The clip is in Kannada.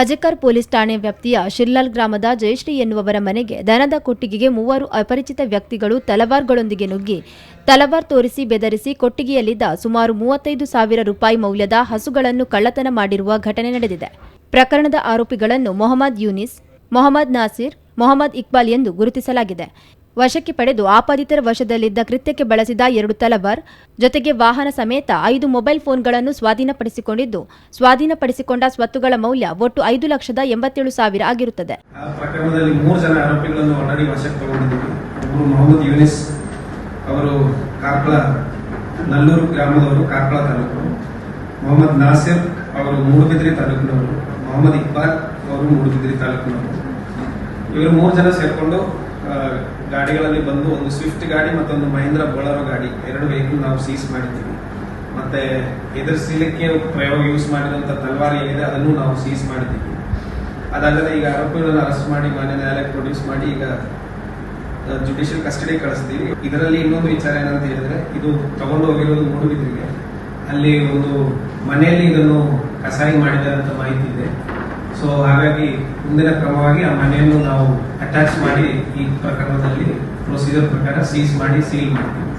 ಅಜಕರ್ ಪೊಲೀಸ್ ಠಾಣೆ ವ್ಯಾಪ್ತಿಯ ಶಿರ್ಲಾಲ್ ಗ್ರಾಮದ ಜಯಶ್ರೀ ಎನ್ನುವವರ ಮನೆಗೆ ದನದ ಕೊಟ್ಟಿಗೆಗೆ ಮೂವರು ಅಪರಿಚಿತ ವ್ಯಕ್ತಿಗಳು ತಲವಾರ್ಗಳೊಂದಿಗೆ ನುಗ್ಗಿ, ತಲವಾರ್ ತೋರಿಸಿ ಬೆದರಿಸಿ ಕೊಟ್ಟಿಗೆಯಲ್ಲಿದ್ದ ಸುಮಾರು ಮೂವತ್ತೈದು ಸಾವಿರ ರೂಪಾಯಿ ಮೌಲ್ಯದ ಹಸುಗಳನ್ನು ಕಳ್ಳತನ ಮಾಡಿರುವ ಘಟನೆ ನಡೆದಿದೆ. ಪ್ರಕರಣದ ಆರೋಪಿಗಳನ್ನು ಮೊಹಮ್ಮದ್ ಯೂನಿಸ್, ಮೊಹಮ್ಮದ್ ನಾಸಿರ್, ಮೊಹಮ್ಮದ್ ಇಕ್ಬಾಲ್ ಎಂದು ಗುರುತಿಸಲಾಗಿದೆ. ವಶಕ್ಕೆ ಪಡೆದು ಆಪಾದಿತರ ವಶದಲ್ಲಿದ್ದ ಕೃತ್ಯಕ್ಕೆ ಬಳಸಿದ ಎರಡು ತಲವಾರ್, ಜೊತೆಗೆ ವಾಹನ ಸಮೇತ ಐದು ಮೊಬೈಲ್ ಫೋನ್ಗಳನ್ನು ಸ್ವಾಧೀನಪಡಿಸಿಕೊಂಡಿದ್ದು, ಸ್ವಾಧೀನಪಡಿಸಿಕೊಂಡ ಸ್ವತ್ತುಗಳ ಮೌಲ್ಯ ಒಟ್ಟು ಐದು ಲಕ್ಷದ ಎಂಬತ್ತೇಳು ಸಾವಿರ ಆಗಿರುತ್ತದೆ. ಪ್ರಕರಣದಲ್ಲಿ ಮೂರು ಜನ ಆರೋಪಿಗಳನ್ನು ಆಲ್ರೆಡಿ ವಶಕ್ಕೆ ತಗೊಂಡಿದ್ದೀವಿ ಒಬ್ಬರು ಮೊಹಮ್ಮದ್ ಯೂನಿಸ್ ಅವರು ಕಾರ್ಕಳ, ನಲ್ಲೂರು ಗ್ರಾಮದವರು ಕಾರ್ಕಳ ತಾಲೂಕು, ಮೊಹಮ್ಮದ್ ನಾಸಿರ್ ಅವರು ಮೂಡುಬಿದ್ರಿ ತಾಲೂಕಿನವರು, ಮೊಹಮ್ಮದ್ ಇಕ್ಬಾಲ್ ಅವರು ಮೂಡುಬಿದ್ರಿ ತಾಲೂಕಿನವರು. ಇವರು ಮೂರು ಜನ ಸೇರ್ಕೊಂಡು ಗಾಡಿಗಳಲ್ಲಿ ಬಂದು ಒಂದು ಸ್ವಿಫ್ಟ್ ಗಾಡಿ ಮತ್ತೊಂದು ಮಹೇಂದ್ರ ಬೊಳರೋ ಗಾಡಿ, ಎರಡು ವೆಹಿಕಲ್ ನಾವು ಸೀಸ್ ಮಾಡಿದ್ದೀವಿ. ಮತ್ತೆ ಎದುರಿಸಲಿಕ್ಕೆ ಪ್ರಯೋಗ ಯೂಸ್ ಮಾಡಿದಂತ ತಲವಾರಿ ಏನಿದೆ, ಅದನ್ನು ನಾವು ಸೀಸ್ ಮಾಡಿದ್ದೀವಿ. ಅದಲ್ಲದೆ ಈಗ ಆರೋಪಿಗಳನ್ನು ಅರೆಸ್ಟ್ ಮಾಡಿ, ಮಾನ್ಯ ನ್ಯಾಯಾಲಯಕ್ಕೆ ಪ್ರೊಡ್ಯೂಸ್ ಮಾಡಿ, ಈಗ ಜುಡಿಷಿಯಲ್ ಕಸ್ಟಡಿ ಕಳಿಸ್ತೀವಿ ಇದರಲ್ಲಿ ಇನ್ನೊಂದು ವಿಚಾರ ಏನಂತ ಹೇಳಿದ್ರೆ, ಇದು ತಗೊಂಡು ಹೋಗಿರೋದು ಮೂಡುಬಿದ್ರಿಗೆ ಅಲ್ಲಿ ಒಂದು ಮನೆಯಲ್ಲಿ ಇದನ್ನು ಕಸಾಯಿ ಮಾಡಿದ್ದಾರೆ ಅಂತ ಮಾಹಿತಿ ಇದೆ. ಸೊ ಹಾಗಾಗಿ ಮುಂದಿನ ಕ್ರಮವಾಗಿ ಆ ಮನೆಯನ್ನು ನಾವು ಅಟ್ಯಾಚ್ ಮಾಡಿ ಈ ಪ್ರಕರಣದಲ್ಲಿ ಪ್ರೊಸೀಜರ್ ಪ್ರಕಾರ ಸೀಸ್ ಮಾಡಿ ಸೀಲ್ ಮಾಡ್ತೀವಿ.